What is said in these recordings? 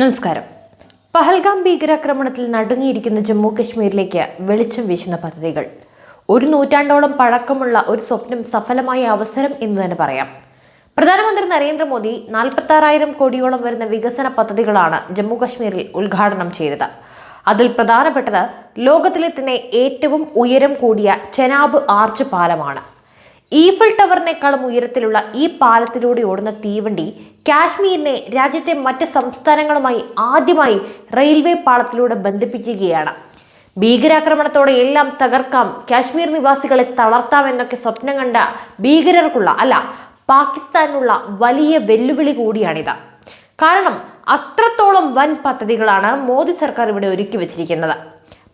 നമസ്കാരം. പഹൽഗാം ഭീകരാക്രമണത്തിൽ നടുങ്ങിയിരിക്കുന്ന ജമ്മു കശ്മീരിലേക്ക് വെളിച്ചം വീശുന്ന പദ്ധതികൾ. ഒരു നൂറ്റാണ്ടോളം പഴക്കമുള്ള ഒരു സ്വപ്നം സഫലമായ അവസരം എന്ന് തന്നെ പറയാം. പ്രധാനമന്ത്രി നരേന്ദ്രമോദി നാൽപ്പത്താറായിരം കോടിയോളം വരുന്ന വികസന പദ്ധതികളാണ് ജമ്മു കശ്മീരിൽ ഉദ്ഘാടനം ചെയ്തത്. അതിൽ പ്രധാനപ്പെട്ടത് ലോകത്തിലെ തന്നെ ഏറ്റവും ഉയരം കൂടിയ ചെനാബ് ആർച്ച് പാലമാണ്. ഈഫൽ ടവറിനേക്കാളും ഉയരത്തിലുള്ള ഈ പാലത്തിലൂടെ ഓടുന്ന തീവണ്ടി കാശ്മീരിനെ രാജ്യത്തെ മറ്റ് സംസ്ഥാനങ്ങളുമായി ആദ്യമായി റെയിൽവേ പാളത്തിലൂടെ ബന്ധിപ്പിക്കുകയാണ്. ഭീകരാക്രമണത്തോടെ എല്ലാം തകർക്കാം കാശ്മീർ നിവാസികളെ തളർത്താം എന്നൊക്കെ സ്വപ്നം കണ്ട ഭീകരർക്കുള്ള അല്ല പാകിസ്ഥാനുള്ള വലിയ വെല്ലുവിളി കൂടിയാണിത്. കാരണം അത്രത്തോളം വൻ പദ്ധതികളാണ് മോദി സർക്കാർ ഇവിടെ ഒരുക്കി വച്ചിരിക്കുന്നത്.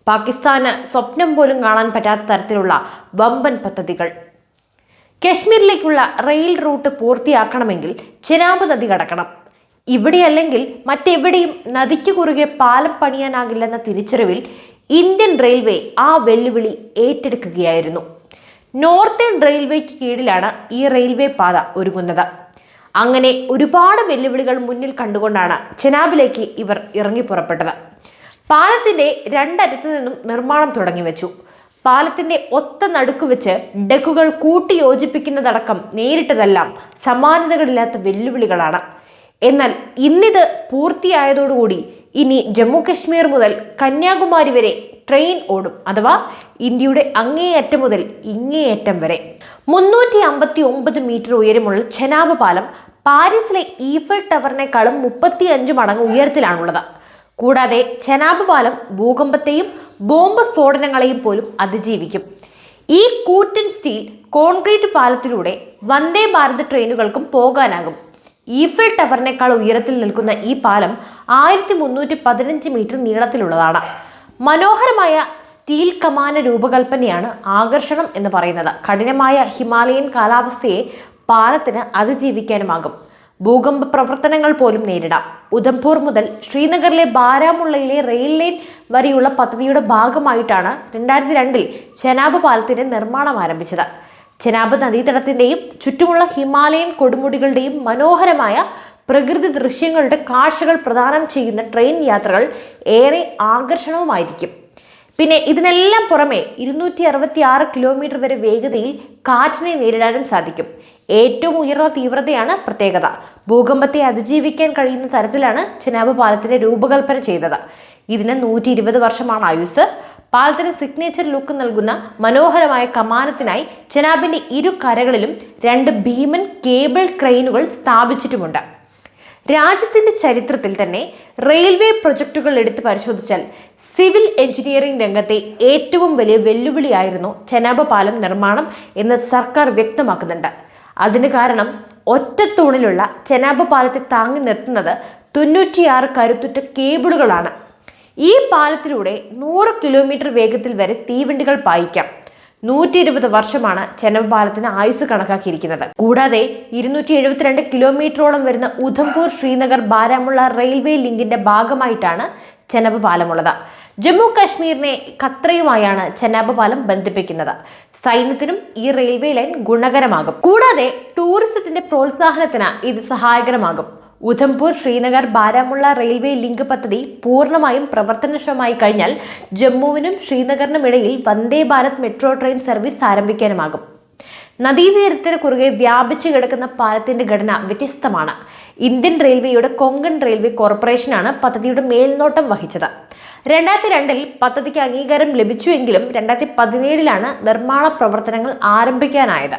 പാകിസ്ഥാന് സ്വപ്നം പോലും കാണാൻ പറ്റാത്ത തരത്തിലുള്ള വമ്പൻ പദ്ധതികൾ. കശ്മീരിലേക്കുള്ള റെയിൽ റൂട്ട് പൂർത്തിയാക്കണമെങ്കിൽ ചെനാബ് നദി കടക്കണം. ഇവിടെയല്ലെങ്കിൽ മറ്റെവിടെയും നദിക്ക് കുറുകെ പാലം പണിയാനാകില്ലെന്ന തിരിച്ചറിവിൽ ഇന്ത്യൻ റെയിൽവേ ആ വെല്ലുവിളി ഏറ്റെടുക്കുകയായിരുന്നു. നോർത്തേൺ റെയിൽവേക്ക് കീഴിലാണ് ഈ റെയിൽവേ പാത ഒരുങ്ങുന്നത്. അങ്ങനെ ഒരുപാട് വെല്ലുവിളികൾ മുന്നിൽ കണ്ടുകൊണ്ടാണ് ചെനാബിലേക്ക് ഇവർ ഇറങ്ങി പുറപ്പെട്ടത്. പാലത്തിന്റെ രണ്ടറ്റത്തു നിന്നും നിർമ്മാണം തുടങ്ങി വെച്ചു പാലത്തിന്റെ ഒത്ത നടുക്ക് വെച്ച് ഡെക്കുകൾ കൂട്ടിയോജിപ്പിക്കുന്നതടക്കം നേരിട്ടതെല്ലാം സമാനതകളില്ലാത്ത വെല്ലുവിളികളാണ്. എന്നാൽ ഇന്നിത് പൂർത്തിയായതോടുകൂടി ഇനി ജമ്മു കശ്മീർ മുതൽ കന്യാകുമാരി വരെ ട്രെയിൻ ഓടും അഥവാ ഇന്ത്യയുടെ അങ്ങേയറ്റം മുതൽ ഇങ്ങേയറ്റം വരെ. മുന്നൂറ്റി അമ്പത്തി ഒമ്പത് മീറ്റർ ഉയരമുള്ള ചെനാബ് പാലം പാരീസിലെ ഈഫൽ ടവറിനേക്കാളും മുപ്പത്തി അഞ്ച് മടങ്ങ് ഉയരത്തിലാണുള്ളത്. കൂടാതെ ചെനാബ് പാലം ഭൂകമ്പത്തെയും ബോംബ് സ്ഫോടനങ്ങളെയും പോലും അതിജീവിക്കും. ഈ കൂറ്റൻ സ്റ്റീൽ കോൺക്രീറ്റ് പാലത്തിലൂടെ വന്ദേ ഭാരത് ട്രെയിനുകൾക്കും പോകാനാകും. ഈഫൽ ടവറിനേക്കാൾ ഉയരത്തിൽ നിൽക്കുന്ന ഈ പാലം ആയിരത്തി മുന്നൂറ്റി പതിനഞ്ച് മീറ്റർ നീളത്തിലുള്ളതാണ്. മനോഹരമായ സ്റ്റീൽ കമാന രൂപകൽപ്പനയാണ് ആകർഷണം എന്ന് പറയുന്നത്. കഠിനമായ ഹിമാലയൻ കാലാവസ്ഥയെ പാലത്തിന് അതിജീവിക്കാനുമാകും. ഭൂകമ്പ പ്രവർത്തനങ്ങൾ പോലും നേരിടാം. ഉധംപൂർ മുതൽ ശ്രീനഗറിലെ ബാരാമുള്ളയിലെ റെയിൽ ലൈൻ വരെയുള്ള പദ്ധതിയുടെ ഭാഗമായിട്ടാണ് രണ്ടായിരത്തി രണ്ടിൽ ചെനാബ് പാലത്തിന്റെ നിർമ്മാണം ആരംഭിച്ചത്. ചെനാബ് നദീതടത്തിന്റെയും ചുറ്റുമുള്ള ഹിമാലയൻ കൊടുമുടികളുടെയും മനോഹരമായ പ്രകൃതി ദൃശ്യങ്ങളുടെ കാഴ്ചകൾ പ്രദാനം ചെയ്യുന്ന ട്രെയിൻ യാത്രകൾ ഏറെ ആകർഷണവുമായിരിക്കും. പിന്നെ ഇതിനെല്ലാം പുറമെ ഇരുന്നൂറ്റി അറുപത്തി ആറ് കിലോമീറ്റർ വരെ വേഗതയിൽ കാറ്റിനെ നേരിടാനും സാധിക്കും. ഏറ്റവും ഉയർന്ന തീവ്രതയാണ് പ്രത്യേകത. ഭൂകമ്പത്തെ അതിജീവിക്കാൻ കഴിയുന്ന തരത്തിലാണ് ചെനാബ് പാലത്തിന്റെ രൂപകൽപ്പന ചെയ്തത്. ഇതിന് നൂറ്റി ഇരുപത് വർഷമാണ് ആയുസ്. പാലത്തിന് സിഗ്നേച്ചർ ലുക്ക് നൽകുന്ന മനോഹരമായ കമാനത്തിനായി ചെനാബിന്റെ ഇരു കരകളിലും രണ്ട് ഭീമൻ കേബിൾ ക്രെയിനുകൾ സ്ഥാപിച്ചിട്ടുമുണ്ട്. രാജ്യത്തിന്റെ ചരിത്രത്തിൽ തന്നെ റെയിൽവേ പ്രൊജക്ടുകൾ എടുത്ത് പരിശോധിച്ചാൽ സിവിൽ എഞ്ചിനീയറിംഗ് രംഗത്തെ ഏറ്റവും വലിയ വെല്ലുവിളിയായിരുന്നു ചെനാബ് പാലം നിർമ്മാണം എന്ന് സർക്കാർ വ്യക്തമാക്കുന്നുണ്ട്. അതിന് കാരണം ഒറ്റ തൂണിലുള്ള ചെനാബ് പാലത്തെ താങ്ങി നിർത്തുന്നത് തൊണ്ണൂറ്റിയാറ് കരുത്തുറ്റ കേബിളുകളാണ്. ഈ പാലത്തിലൂടെ നൂറ് കിലോമീറ്റർ വേഗത്തിൽ വരെ തീവണ്ടികൾ പായിക്കാം. നൂറ്റി ഇരുപത് വർഷമാണ് ചെനബ് പാലത്തിന് ആയുസ് കണക്കാക്കിയിരിക്കുന്നത്. കൂടാതെ ഇരുന്നൂറ്റി എഴുപത്തിരണ്ട് കിലോമീറ്ററോളം വരുന്ന ഉധംപൂർ ശ്രീനഗർ ബാരാമുള്ള റെയിൽവേ ലിങ്കിന്റെ ഭാഗമായിട്ടാണ് ചെനബ് പാലമുള്ളത്. ജമ്മു കാശ്മീരിനെ ഖത്രയുമായാണ് ചെന്നാബ് പാലം ബന്ധിപ്പിക്കുന്നത്. സൈന്യത്തിനും ഈ റെയിൽവേ ലൈൻ ഗുണകരമാകും. കൂടാതെ ടൂറിസത്തിന്റെ പ്രോത്സാഹനത്തിന് ഇത് സഹായകരമാകും. ഉധംപൂർ ശ്രീനഗർ ബാരാമുള്ള റെയിൽവേ ലിങ്ക് പദ്ധതി പൂർണമായും പ്രവർത്തനക്ഷമമായി കഴിഞ്ഞാൽ ജമ്മുവിനും ശ്രീനഗറിനും ഇടയിൽ Vande Bharat metro train service ആരംഭിക്കാനുമാകും. നദീതീരത്തിന് കുറുകെ വ്യാപിച്ചു കിടക്കുന്ന പാലത്തിന്റെ ഘടന വ്യത്യസ്തമാണ്. ഇന്ത്യൻ റെയിൽവേയുടെ കൊങ്കൺ റെയിൽവേ കോർപ്പറേഷനാണ് പദ്ധതിയുടെ മേൽനോട്ടം വഹിച്ചത്. രണ്ടായിരത്തി രണ്ടിൽ പദ്ധതിക്ക് അംഗീകാരം ലഭിച്ചുവെങ്കിലും രണ്ടായിരത്തി പതിനേഴിലാണ് നിർമ്മാണ പ്രവർത്തനങ്ങൾ ആരംഭിക്കാനായത്.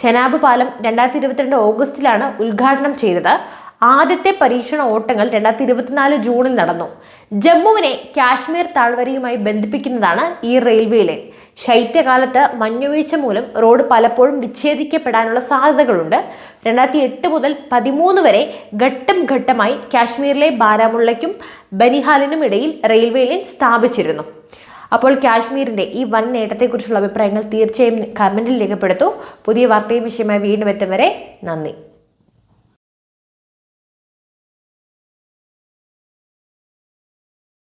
ചെനാബ് പാലം രണ്ടായിരത്തി ഇരുപത്തിരണ്ട് ഓഗസ്റ്റിലാണ് ഉദ്ഘാടനം ചെയ്തത്. ആദ്യത്തെ പരീക്ഷണ ഓട്ടങ്ങൾ രണ്ടായിരത്തി ഇരുപത്തിനാല് ജൂണിൽ നടന്നു. ജമ്മുവിനെ കാശ്മീർ താഴ്വരയുമായി ബന്ധിപ്പിക്കുന്നതാണ് ഈ റെയിൽവേ ലൈൻ ശൈത്യകാലത്ത് മഞ്ഞുവീഴ്ച മൂലം റോഡ് പലപ്പോഴും വിച്ഛേദിക്കപ്പെടാനുള്ള സാധ്യതകളുണ്ട്. രണ്ടായിരത്തി എട്ട് മുതൽ പതിമൂന്ന് വരെ ഘട്ടം ഘട്ടമായി കാശ്മീരിലെ ബാരാമുള്ളയ്ക്കും ബനിഹാലിനും ഇടയിൽ റെയിൽവേ ലൈൻ സ്ഥാപിച്ചിരുന്നു. അപ്പോൾ കാശ്മീരിന്റെ ഈ വൻ നേട്ടത്തെക്കുറിച്ചുള്ള അഭിപ്രായങ്ങൾ തീർച്ചയായും കമന്റിൽ രേഖപ്പെടുത്തു. പുതിയ വാർത്തയും വിഷയമായി വീണ്ടും എത്തും വരെ നന്ദി.